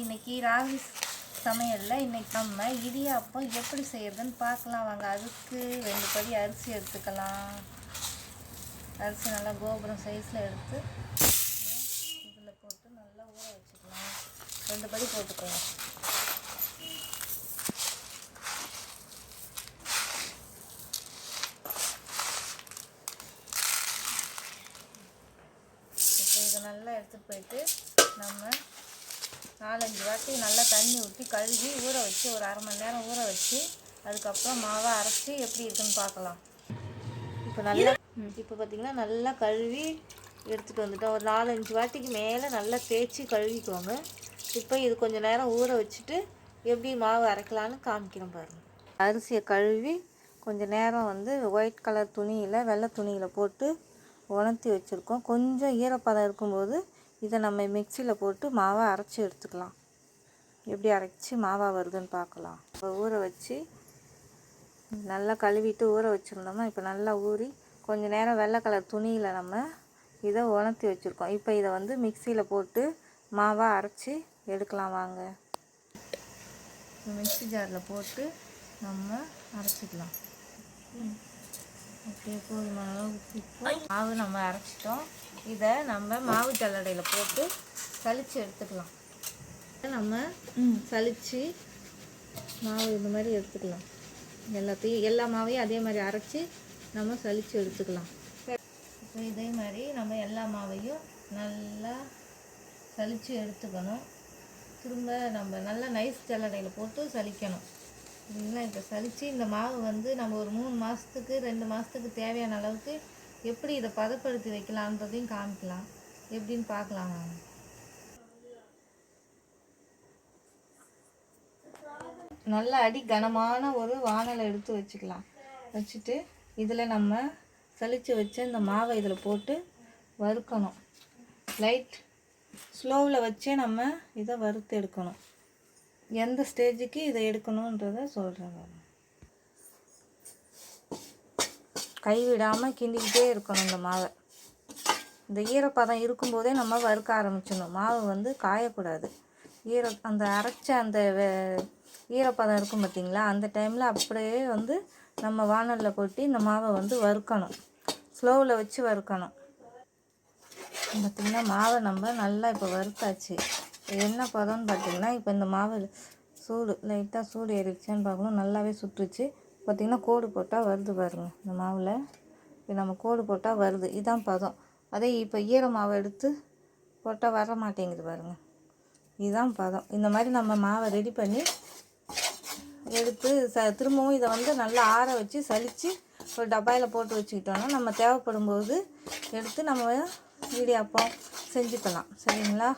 இன்னைக்கு ராகி சமையலில் இன்னைக்கு நம்ம இடியாப்பம் எப்படி செய்யறதுன்னு பார்க்கலாம். வாங்க அதுக்கு ரெண்டு படி அரிசி எடுத்துக்கலாம். அரிசி நல்லா கோபுரம் சைஸில் எடுத்து இதில் போட்டு நல்லா ஊற வச்சுக்கலாம். ரெண்டு படி போட்டுக்கலாம். இப்போ இதை நல்லா எடுத்துகிட்டு போயிட்டு நம்ம நாலஞ்சு வாட்டி நல்லா தண்ணி ஊற்றி கழுவி ஊற வச்சு ஒரு அரை மணி நேரம் ஊற வச்சு அதுக்கப்புறம் மாவை அரைச்சி எப்படி இருக்குன்னு பார்க்கலாம். இப்போ நல்லா இப்போ பார்த்தீங்கன்னா நல்லா கழுவி எடுத்துகிட்டு வந்துட்டோம். ஒரு நாலஞ்சு வாட்டிக்கு மேலே நல்லா தேய்ச்சி கழுவிக்கோங்க. இப்போ இது கொஞ்சம் நேரம் ஊற வச்சுட்டு எப்படி மாவு அரைக்கலான்னு காமிக்கிறேன் பாருங்கள் அரிசியை கழுவி கொஞ்சம் நேரம் வந்து ஒயிட் கலர் துணியில் வெள்ளை துணியில் போட்டு உணர்த்தி வச்சுருக்கோம். கொஞ்சம் ஈரப்பதம் இருக்கும்போது இதை நம்ம மிக்சியில் போட்டு மாவை அரைச்சி எடுத்துக்கலாம். எப்படி அரைச்சி மாவா வருதுன்னு பார்க்கலாம். இப்போ ஊற வச்சு நல்லா கழுவிட்டு ஊற வச்சுருந்தோம்னா இப்போ நல்லா ஊறி கொஞ்சம் நேரம் வெள்ளை கலர் துணியில் நம்ம இதை உணர்த்தி வச்சுருக்கோம். இப்போ இதை வந்து மிக்சியில் போட்டு மாவாக அரைச்சி எடுக்கலாம் வாங்க. மிக்சி ஜாரில் போட்டு நம்ம அரைச்சிக்கலாம். ஓகே போதுமான அளவுக்கு உப்பு மாவு நம்ம அரைச்சிட்டோம். இதை நம்ம மாவு ஜல்லடையில் போட்டு சளிச்சு எடுத்துக்கலாம். இதை நம்ம சளிச்சு மாவு இந்த மாதிரி எடுத்துக்கலாம். எல்லாத்தையும் எல்லா மாவையும் அதே மாதிரி அரைச்சி நம்ம சளிச்சு எடுத்துக்கலாம். இப்போ இதே மாதிரி நம்ம எல்லா மாவையும் நல்லா சளிச்சு எடுத்துக்கணும். திரும்ப நம்ம நல்லா நைஸ் ஜல்லடையில் போட்டு சலிக்கணும் இல்லைங்களா இப்போ சலித்து இந்த மாவு வந்து நம்ம ஒரு மூணு மாதத்துக்கு ரெண்டு மாதத்துக்கு தேவையான அளவுக்கு எப்படி இதை பதப்படுத்தி வைக்கலான்றதையும் காமிக்கலாம். எப்படின்னு பார்க்கலாம் வாங்க நல்ல அடி கனமான ஒரு வானலை எடுத்து வச்சுக்கலாம். வச்சுட்டு இதில் நம்ம சலிச்சு வச்ச இந்த மாவை இதில் போட்டு வறுக்கணும். லைட் ஸ்லோவில் வச்சே நம்ம இதை வறுத்து எடுக்கணும். எந்த ஸ்டேஜுக்கு இதை எடுக்கணுன்றத சொல்கிறேன் கைவிடாமல் கிண்டிக்கிட்டே இருக்கணும் இந்த மாவை. இந்த ஈரப்பதம் இருக்கும்போதே நம்ம வறுக்க ஆரம்பிச்சிடணும். மாவு வந்து காயக்கூடாது. ஈர அந்த அரைச்ச அந்த ஈரப்பதம் இருக்கும் பார்த்தீங்களா? அந்த டைமில் அப்படியே வந்து நம்ம வானலில் கொட்டி இந்த மாவை வந்து வறுக்கணும். ஸ்லோவில் வச்சு வறுக்கணும். பார்த்திங்கன்னா மாவை நம்ம நல்லா இப்போ வறுத்தாச்சு. என்ன பதம்னு பார்த்தீங்கன்னா இப்போ இந்த மாவு சூடு லைட்டாக சூடு ஏறிடுச்சான்னு பார்க்கணும் நல்லாவே சுற்றுச்சு. பார்த்திங்கன்னா கோடு போட்டால் வருது பாருங்க இந்த மாவில். இப்போ நம்ம கோடு போட்டால் வருது. இதுதான் பதம். அதே இப்போ ஈர மாவை எடுத்து போட்டால் வர மாட்டேங்குது பாருங்க. இதுதான் பதம். இந்த மாதிரி நம்ம மாவை ரெடி பண்ணி எடுத்து ச திரும்பவும் இதை வந்து நல்லா ஆற வச்சு சலித்து ஒரு டப்பாயில் போட்டு வச்சுக்கிட்டோன்னா நம்ம தேவைப்படும் போது எடுத்து நம்ம இடியாப்பம் செஞ்சுக்கலாம். சரிங்களா?